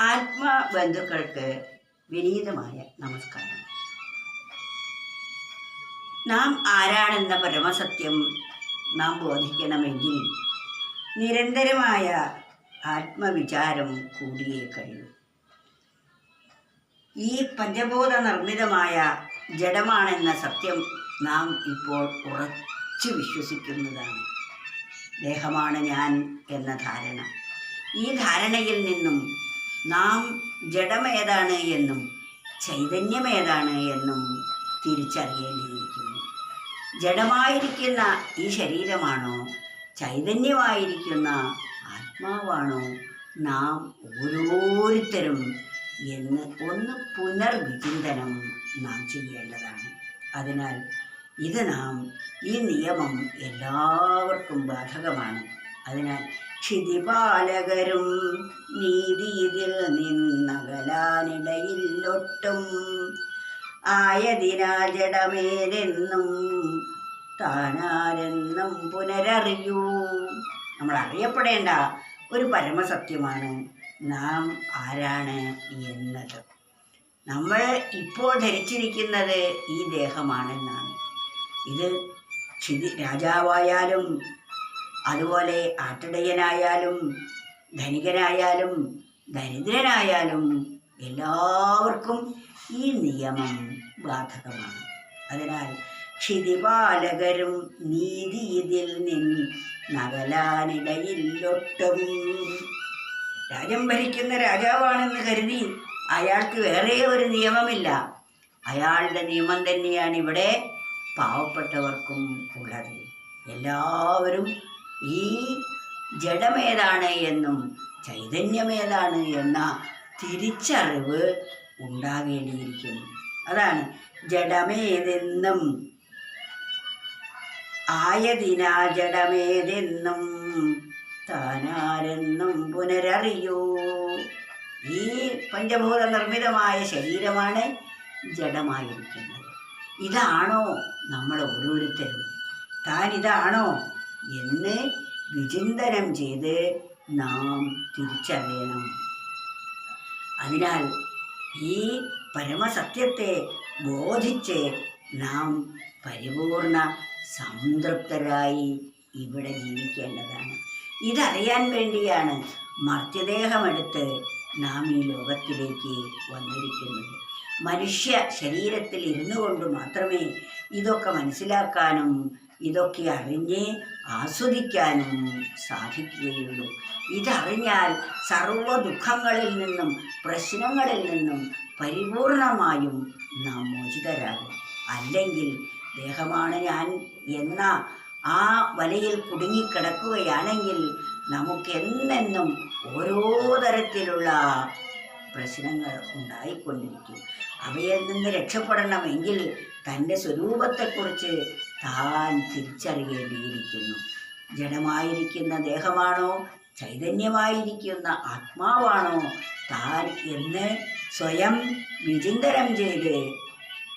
ആത്മബന്ധുക്കൾക്ക് വിനീതമായ നമസ്കാരം. നാം ആരാണെന്ന പരമസത്യം നാം ബോധിക്കണമെങ്കിൽ നിരന്തരമായ ആത്മവിചാരം കൂടിയേ കഴിയൂ. ഈ പഞ്ചബോധ നിർമ്മിതമായ ജഡമാണെന്ന സത്യം നാം ഇപ്പോൾ ഉറച്ചു വിശ്വസിക്കുന്നതാണ്. ദേഹമാണ് ഞാൻ എന്ന ധാരണ. ഈ ധാരണയിൽ നിന്നും നാം ജഡമേതാണ് എന്നും ചൈതന്യമേതാണ് എന്നും തിരിച്ചറിയേണ്ടിയിരിക്കുന്നു. ജഡമായിരിക്കുന്ന ഈ ശരീരമാണോ? ചൈതന്യമായിരിക്കുന്ന ആത്മാവാണോ? നാം ഓരോരുത്തരും എന്ന് ഒന്ന് പുനർവിചിന്തനം നാം ചെയ്യേണ്ടതാണ്. അതിനാൽ ഇത് നാം ഈ നിയമം എല്ലാവർക്കും ബാധകമാണ്. അതിനാൽ ക്ഷിതിപാലകരും നീതിയിൽ നിന്നകലാനിടയിലൊട്ടും ആയതിനാൽ ജഡമേരെന്നും താനാരെന്നും പുനരറിയൂ. നമ്മൾ അറിയപ്പെടേണ്ട ഒരു പരമസത്യമാണ് നാം ആരാണ് എന്നത്. നമ്മൾ ഇപ്പോൾ ധരിച്ചിരിക്കുന്നത് ഈ ദേഹമാണെന്നാണ്. ഇത് രാജാവായാലും അതുപോലെ ആട്ടിടയനായാലും ധനികനായാലും ദരിദ്രനായാലും എല്ലാവർക്കും ഈ നിയമം ബാധകമാണ്. അതിനാൽ ക്ഷിതിപാലകരും നീതി ഇതിൽ നിന്ന് നകലാനിടയിലൊട്ടും രാജ്യം ഭരിക്കുന്ന രാജാവാണെന്ന് കരുതി അയാൾക്ക് വേറെ ഒരു നിയമമില്ല. അയാളുടെ നിയമം തന്നെയാണ് ഇവിടെ പാവപ്പെട്ടവർക്കും ഉള്ളത്. എല്ലാവരും ഈ ജഡമേതാണ് എന്നും ചൈതന്യമേതാണ് എന്ന തിരിച്ചറിവ് ഉണ്ടാകേണ്ടിയിരിക്കുന്നു. അതാണ് ജഡമേതെന്നും. ആയതിനാ ജഡമേതെന്നും താനാരെന്നും പുനരറിയൂ. ഈ പഞ്ചഭൂത നിർമ്മിതമായ ശരീരമാണ് ജഡമായിരിക്കുന്നത്. ഇതാണോ നമ്മൾ ഓരോരുത്തരും? താൻ എന്ന് വിചിന്തനം ചെയ്ത് നാം തിരിച്ചറിയണം. അതിനാൽ ഈ പരമസത്യത്തെ ബോധിച്ച് നാം പരിപൂർണ സംതൃപ്തരായി ഇവിടെ ജീവിക്കേണ്ടതാണ്. ഇതറിയാൻ വേണ്ടിയാണ് മർത്യദേഹമെടുത്ത് നാം ഈ ലോകത്തിലേക്ക് വന്നിരിക്കുന്നത്. മനുഷ്യ ശരീരത്തിൽ ഇരുന്നു കൊണ്ട് മാത്രമേ ഇതൊക്കെ മനസ്സിലാക്കാനും ഇതൊക്കെ അറിഞ്ഞ് ആസ്വദിക്കാനും സാധിക്കുകയുള്ളൂ. ഇതറിഞ്ഞാൽ സർവ ദുഃഖങ്ങളിൽ നിന്നും പ്രശ്നങ്ങളിൽ നിന്നും പരിപൂർണമായും നാം മോചിതരാകും. അല്ലെങ്കിൽ ദേഹമാണ് ഞാൻ എന്ന ആ വലയിൽ കുടുങ്ങിക്കിടക്കുകയാണെങ്കിൽ നമുക്ക് എന്നെന്നും ഓരോ തരത്തിലുള്ള പ്രശ്നങ്ങൾ ഉണ്ടായിക്കൊണ്ടിരിക്കും. അവയിൽ നിന്ന് രക്ഷപ്പെടണമെങ്കിൽ തന്റെ സ്വരൂപത്തെക്കുറിച്ച് താൻ തിരിച്ചറിയേണ്ടിയിരിക്കുന്നു. ജഡമായിരിക്കുന്ന ദേഹമാണോ? ചൈതന്യമായിരിക്കുന്ന ആത്മാവാണോ? താൻ എന്ന് സ്വയം വിചിന്തനം ചെയ്ത്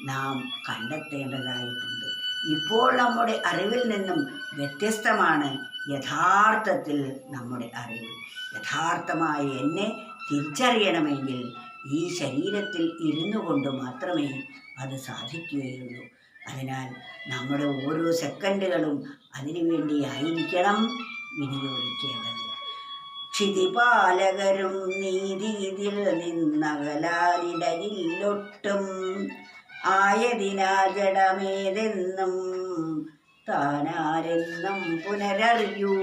നാം കണ്ടെത്തേണ്ടതായിട്ടുണ്ട്. ഇപ്പോൾ നമ്മുടെ അറിവിൽ നിന്നും വ്യത്യസ്തമാണ് യഥാർത്ഥത്തിൽ നമ്മുടെ അറിവ്. യഥാർത്ഥമായ എന്നെ തിരിച്ചറിയണമെങ്കിൽ ഈ ശരീരത്തിൽ ഇരുന്നു കൊണ്ട് മാത്രമേ അത് സാധിക്കുകയുള്ളൂ. അതിനാൽ നമ്മുടെ ഓരോ സെക്കൻഡുകളും അതിനുവേണ്ടി ആയിരിക്കണം വിനിയോഗിക്കേണ്ടത്. ക്ഷിതിപാലകരും നീതിയിൽ നിന്നകലാനിടയിലൊട്ടും ആയതിനാ ജഡമേതെന്നും താനാരെന്നും പുനരറിയൂ.